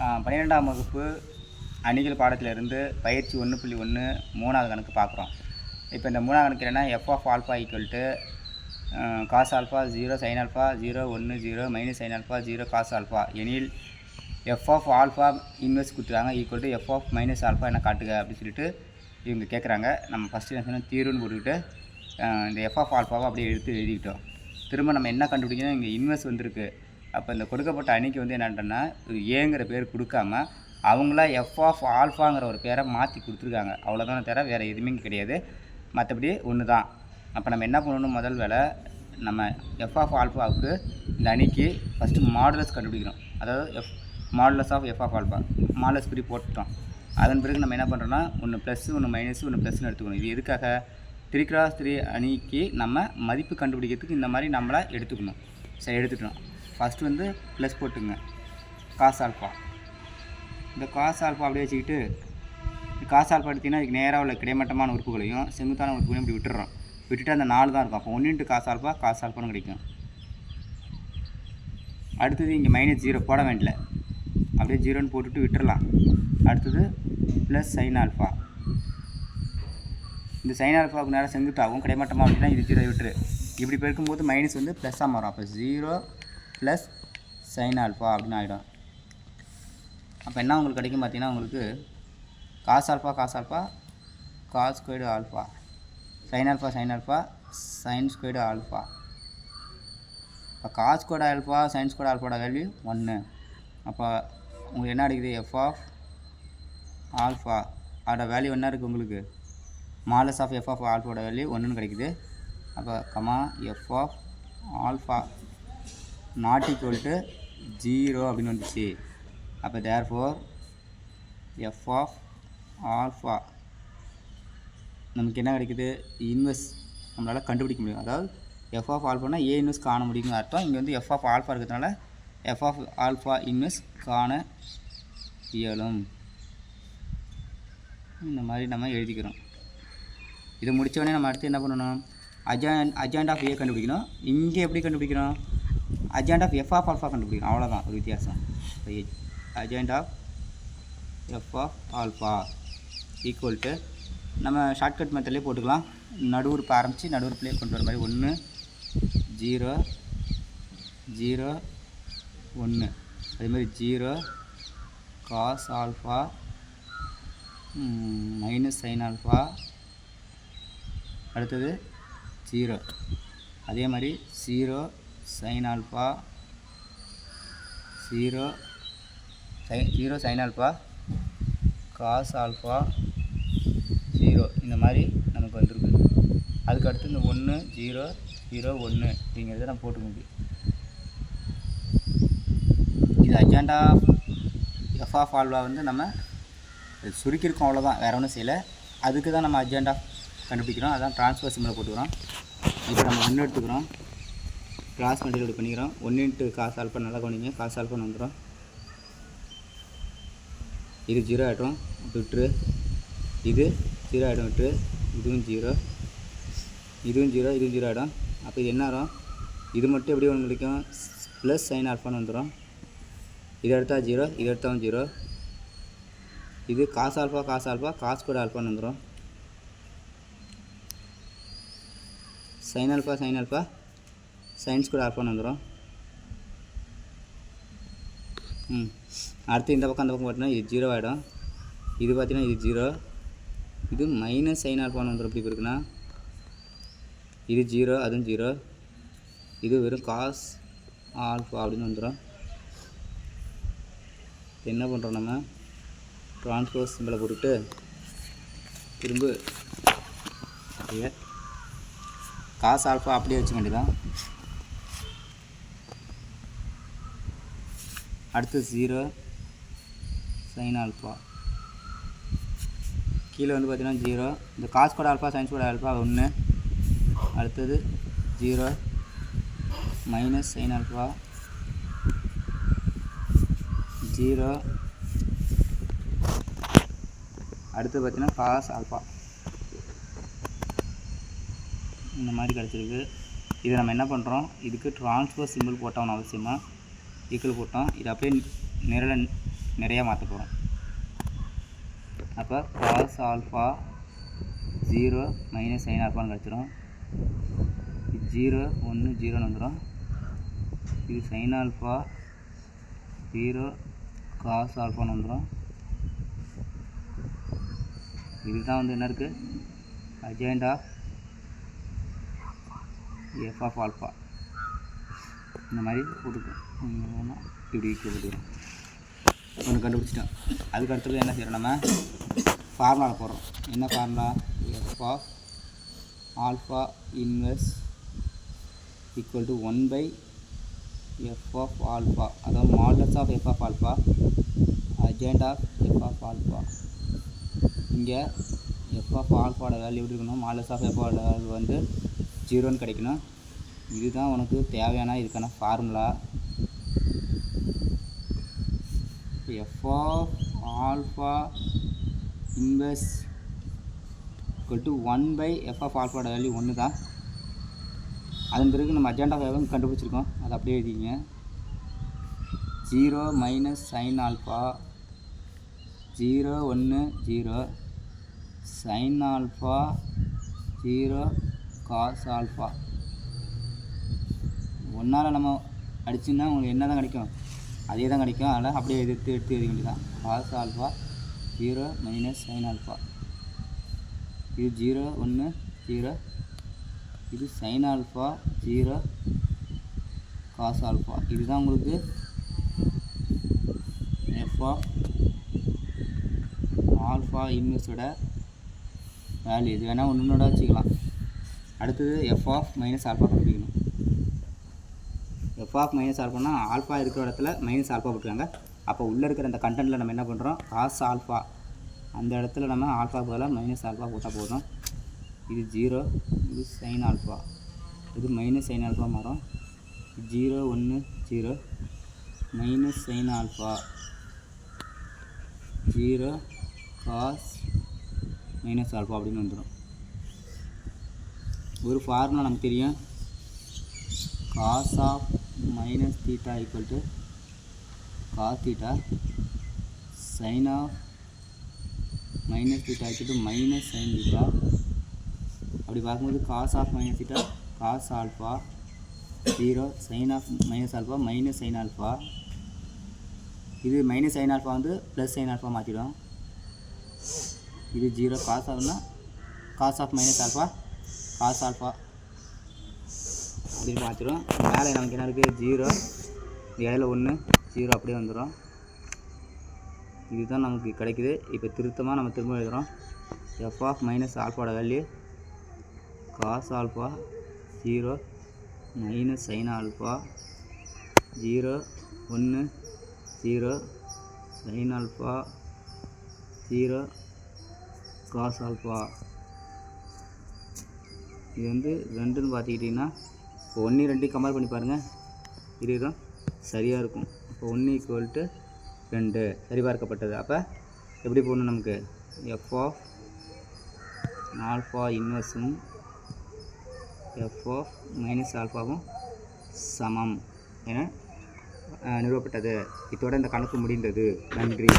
பன்னிரெண்டாம் வகுப்பு அணிகள் பாடத்திலிருந்து பயிற்சி ஒன்று புள்ளி ஒன்று மூணாவது கணக்கு பார்க்குறோம். இப்போ இந்த மூணாவது கணக்கு என்னென்னா f of alpha equal to cos alpha zero sine alpha zero ஒன்று zero minus sine alpha zero cos alpha எனில் எஃப் ஆஃப் ஆல்ஃபா இன்வெஸ்ட் கொடுத்துருக்காங்க equal to f of minus alpha என்ன காட்டுக அப்படின்னு சொல்லிட்டு இவங்க கேட்குறாங்க. நம்ம ஃபஸ்ட்டு என்ன சொன்னோம்? தீர்வுன்னு போட்டுக்கிட்டு இந்த எஃப் ஆஃப் ஆல்ஃபாவை அப்படியே எடுத்து எழுதிக்கிட்டோம். திரும்ப நம்ம என்ன கண்டுபிடிக்கணும்? இங்கே இன்வெஸ்ட் வந்திருக்கு. அப்போ இந்த கொடுக்கப்பட்ட அணிக்கு வந்து என்னன்றன்னா ஏங்கிற பேர் கொடுக்காம அவங்களா எஃப் ஆஃப் ஆல்ஃபாங்கிற ஒரு பேரை மாற்றி கொடுத்துருக்காங்க. அவ்வளோதான தவிர வேறு எதுவுமே கிடையாது. மற்றபடி ஒன்று தான் அப்போ நம்ம என்ன பண்ணணும்? முதல் வேலை நம்ம எஃப் ஆஃப் ஆல்ஃபாவுக்கு இந்த அணிக்கு ஃபஸ்ட்டு மாடுலஸ் கண்டுபிடிக்கணும். அதாவது f modulus of f of alpha modulus இப்படி போட்டுட்டோம். அதன் பிறகு நம்ம என்ன பண்ணுறோன்னா ஒன்று ப்ளஸ் ஒன்று மைனஸ் ஒன்று ப்ளஸ்னு எடுத்துக்கணும். இது எதுக்காக? த்ரீ கிராஸ் த்ரீ அணிக்கு நம்ம மதிப்பு கண்டுபிடிக்கிறதுக்கு இந்த மாதிரி நம்மளை எடுத்துக்கணும். சரி எடுத்துக்கணும் ஃபஸ்ட்டு வந்து ப்ளஸ் போட்டுங்க. காஸ் ஆல்ஃபா இந்த காஸ் ஆல்ஃபா அப்படியே வச்சுக்கிட்டு காசு ஆல்ஃபா எடுத்திங்கன்னா இதுக்கு நேராக உள்ள கிடைமட்டமான உறுப்புகளையும் செங்குத்தான உறுப்புகளையும் இப்படி விட்டுறோம். விட்டுட்டு அந்த நாலு தான் இருக்கும். அப்போ ஒன்று இன்ட்டு காசு ஆல்ஃபா காசு ஆல்ஃபான்னு கிடைக்கும். அடுத்தது இங்கே மைனஸ் ஜீரோ போட வேண்டிய அப்படியே ஜீரோன்னு போட்டுட்டு விட்டுறலாம். அடுத்தது ப்ளஸ் சைன் ஆல்ஃபா இந்த சைன் ஆல்ஃபாவுக்கு நேரம் செங்குத்தாகும். கிடைமட்டமாக அப்படின்னா இது ஜீரோ விட்டுரு. இப்படி பெருக்கும்போது மைனஸ் வந்து ப்ளஸ்ஸாக மாறும். அப்போ ஜீரோ ப்ளஸ் சைன் ஆல்ஃபா அப்படின்னு ஆகிடும் அப்போ என்ன உங்களுக்கு கிடைக்கும் பார்த்தீங்கன்னா உங்களுக்கு cos alpha cos alpha cos squared alpha sine alpha sine alpha sine squared alpha இப்போ cos squared alpha sine squared ஆல்ஃபாவோட value ஒன்று அப்போ உங்களுக்கு என்ன அடிக்குது எஃப் ஆஃப் ஆல்ஃபா அதோட வேல்யூ என்ன இருக்குது உங்களுக்கு? மாலஸ் ஆஃப் எஃப் ஆஃப் ஆல்ஃபாவோட வேல்யூ ஒன்றுன்னு கிடைக்குது. அப்போ comma f of alpha not equal to zero அப்படின்னு வந்துச்சு. அப்போ therefore F of alpha நமக்கு என்ன கிடைக்குது? இன்வெஸ் நம்மளால் கண்டுபிடிக்க முடியும். அதாவது எஃப் ஆஃப் ஆல்ஃபானா ஏ இன்வெஸ் காண முடியும்னு அர்த்தம். இங்கே வந்து எஃப் ஆஃப் ஆல்ஃபா இருக்கிறதுனால எஃப் ஆஃப் ஆல்ஃபா இன்வெஸ் காண இயலும். இந்த மாதிரி நம்ம எழுதிக்கிறோம். இதை முடிச்ச நம்ம அடுத்து என்ன பண்ணணும்? அஜான் அஜாண்ட் ஆஃப் ஏ கண்டுபிடிக்கணும். இங்கே எப்படி கண்டுபிடிக்கிறோம்? Adjoint of f of alpha கண்டுபிடிக்கணும். அவ்வளோதான் ஒரு வித்தியாசம். Adjoint of f of alpha equal to நம்ம ஷார்ட்கட் மெத்தட்லேயே போட்டுக்கலாம். நடுவுறுப்பு ஆரம்பித்து நடுவுறுப்புலேயே கொண்டு வர மாதிரி ஒன்று ஜீரோ ஜீரோ ஒன்று அதேமாதிரி zero cos alpha minus sine alpha அடுத்தது ஜீரோ அதே மாதிரி zero sine alpha zero sine zero sine alpha cos alpha zero இந்த மாதிரி நமக்கு வந்திருக்கு. அதுக்கு அடுத்து இந்த ஒன்று ஜீரோ ஜீரோ ஒன்று அப்படிங்கிறத நம்ம போட்டுக்க முடியும். இது அஜெண்டா எஃப் ஆஃப் ஆல்வா வந்து நம்ம சுருக்கியிருக்கோம் அவ்வளோதான் வேறு ஒன்றும் செய்யலை. அதுக்கு தான் நம்ம அஜெண்டா கண்டுபிடிக்கிறோம். அதான் டிரான்ஸ்ஃபர் சிம்மில் போட்டுக்கிறோம். இப்போ நம்ம ஒன்று எடுத்துக்கிறோம். கிராஸ் மல்டிபிள் பண்ணிக்கிறோம். ஒன்று இன்ட்டு காசு ஆல்ஃபா நல்லா கவனிங்க காசு ஆல்ஃபான்னு வந்துடும் இது ஜீரோ ஆகிடும் விட்டுரு. இது ஜீரோ ஆகிடும் விட்டுரு. இதுவும் ஜீரோ. இதுவும் ஜீரோ இதுவும் ஜீரோ ஆகிடும் அப்போ இது என்ன ஆகும்? இது மட்டும் எப்படி ஒன்று கிடைக்கும் ப்ளஸ் சைன் ஆல்ஃபான்னு வந்துடும் இது எடுத்தால் ஜீரோ இது எடுத்தாலும் ஜீரோ. இது காசு ஆல்ஃபா காசு ஆல்ஃபா காசு கூட ஆல்ஃபான்னு வந்துடும் சைன் ஆல்ஃபா சைன் ஆல்ஃபா சயின்ஸ் கூட ஆல்ஃபான்னு வந்துடும் ம். அடுத்து இந்த பக்கம் அந்த பக்கம் பார்த்தீங்கன்னா இது ஜீரோ ஆகிடும் இது பார்த்தீங்கன்னா இது ஜீரோ இது மைனஸ் சைன் ஆல்ஃபான்னு வந்துடும் எப்படி இருக்குன்னா இது ஜீரோ அதுவும் ஜீரோ இது வெறும் காஸ் ஆல்ஃபா அப்படின்னு வந்துடும் என்ன பண்ணுறோம் நம்ம? ட்ரான்ஸ்போஸ் சிம்பிளை போட்டுட்டு திரும்ப காசு ஆல்ஃபா அப்படியே வச்சுக்க வேண்டியதான் அடுத்து ஜீரோ சைன் ஆல்ஃபா கீழே வந்து பார்த்தீங்கன்னா ஜீரோ இந்த காஸ் கூட ஆல்ஃபா சைன்ஸ் கூட ஆல்ஃபா ஒன்று அடுத்தது zero minus sine alpha zero அடுத்து பார்த்தீங்கன்னா காஸ் ஆல்ஃபா இந்த மாதிரி கிடச்சிருக்கு. இதை நம்ம என்ன பண்ணுறோம் இதுக்கு ட்ரான்ஸ்ஃபர் சிம்பிள் போட்டோம்னு அவசியமாக ஈக்குவல் போட்டோம். இது அப்படியே நிரல நிறையா மாற்ற போகிறோம் அப்போ cos alpha zero minus sine ஆல்ஃபான்னு கிடச்சிரும். ஜீரோ ஒன்று ஜீரோன்னு வந்துடும் இது சைன் ஆல்ஃபா ஜீரோ காஸ் ஆல்ஃபான்னு வந்துடும் இதுதான் வந்து என்ன இருக்குது adjoint of f of alpha இந்த மாதிரி போட்டுக்கணும் இப்படி போட்டுக்கிறோம் ஒன்று கண்டுபிடிச்சிட்டோம். அதுக்கு அடுத்தது என்ன செய்கிறோம் நம்ம? ஃபார்முலாவில் போடுறோம். என்ன formula f of alpha inverse equal to one by f of alpha அதாவது modulus of f of alpha adjoint of f of alpha இங்கே எஃப் ஆஃப் ஆல்ஃபாவோட வேல்யூ எப்படி இருக்கணும்? மாடலஸ் ஆஃப் எஃப் வேல்யூ வந்து ஜீரோன்னு கிடைக்கணும். இதுதான் உனக்கு தேவையான இதுக்கான formula f of alpha inverse to one by f of ஆல்ஃபாவோட value ஒன்று தான் அதன் பிறகு நம்ம அஜெண்டா வேகம் கண்டுபிடிச்சிருக்கோம். அதை அப்படியே எழுதிங்க. Zero minus sine alpha zero ஒன்று zero sine alpha zero cos alpha ஒன்றால் நம்ம அடிச்சுன்னா உங்களுக்கு என்ன தான் கிடைக்கும்? அதே தான் கிடைக்கும். அதனால் அப்படியே எதிர்த்து எடுத்து எழுத வேண்டியதான் cos alpha zero minus sine alpha இது ஜீரோ ஒன்று ஜீரோ இது sine alpha zero cos alpha இதுதான் உங்களுக்கு எஃப் ஆஃப் ஆல்ஃபா இன்வெர்ஸோட வேல்யூ இது வேணால் ஒன்று வச்சுக்கலாம். அடுத்தது எஃப் ஆஃப் மைனஸ் ஆல்ஃபா கண்டுபிடிக்கணும். எஃப் ஆஃப் மைனஸ் ஆல்ஃபானா ஆல்ஃபா இருக்கிற இடத்துல மைனஸ் ஆல்ஃபா போட்டுருக்காங்க. அப்போ உள்ளே இருக்கிற அந்த கண்டென்ட்டில் நம்ம என்ன பண்ணுறோம் காஸ் ஆல்ஃபா அந்த இடத்துல நம்ம ஆல்ஃபா பதிலாக மைனஸ் ஆல்ஃபா போட்டால் போதும். இது ஜீரோ இது சைன் ஆல்ஃபா இது மைனஸ் சைன் ஆல்ஃபா மாறும். ஜீரோ ஒன்று zero minus sine alpha zero cos minus alpha அப்படின்னு வந்துடும் ஒரு ஃபார்முலா நமக்கு தெரியும். Cos of minus theta equal to cos theta sine of minus theta equal to minus sine theta அப்படி பார்க்கும்போது cos of minus theta cos alpha zero sine of minus alpha minus sine alpha இது minus sine alpha வந்து plus sine alpha மாற்றிடும் இது zero cos ஆகுனா cos of minus alpha cos alpha அப்படின்னு மாற்றிடும் மேலே நமக்கு என்ன இருக்குது ஜீரோ. இடையில ஒன்று ஜீரோ அப்படியே வந்துடும் இதுதான் நமக்கு கிடைக்குது. இப்போ திருத்தமாக நம்ம திரும்ப எழுதுகிறோம் F of minus ஆல்ஃபாவோட value cos alpha zero minus sine alpha zero ஒன்று zero sine alpha zero cos alpha இது வந்து ரெண்டுன்னு பார்த்துக்கிட்டிங்கன்னா இப்போ ஒன்று ரெண்டு கம்பேர் பண்ணி பாருங்கள் இது தான் சரியாக இருக்கும். இப்போ ஒன்று ஈக்குவல் டு ரெண்டு சரிபார்க்கப்பட்டது. அப்போ எப்படி போடணும் நமக்கு? எஃப் ஆஃப் ஆல்ஃபா இன்வெர்ஸும் எஃப் ஆஃப் மைனஸ் ஆல்ஃபாவும் சமம் என நிறுவப்பட்டது இதோட இந்த கணக்கு முடிந்தது. நன்றி.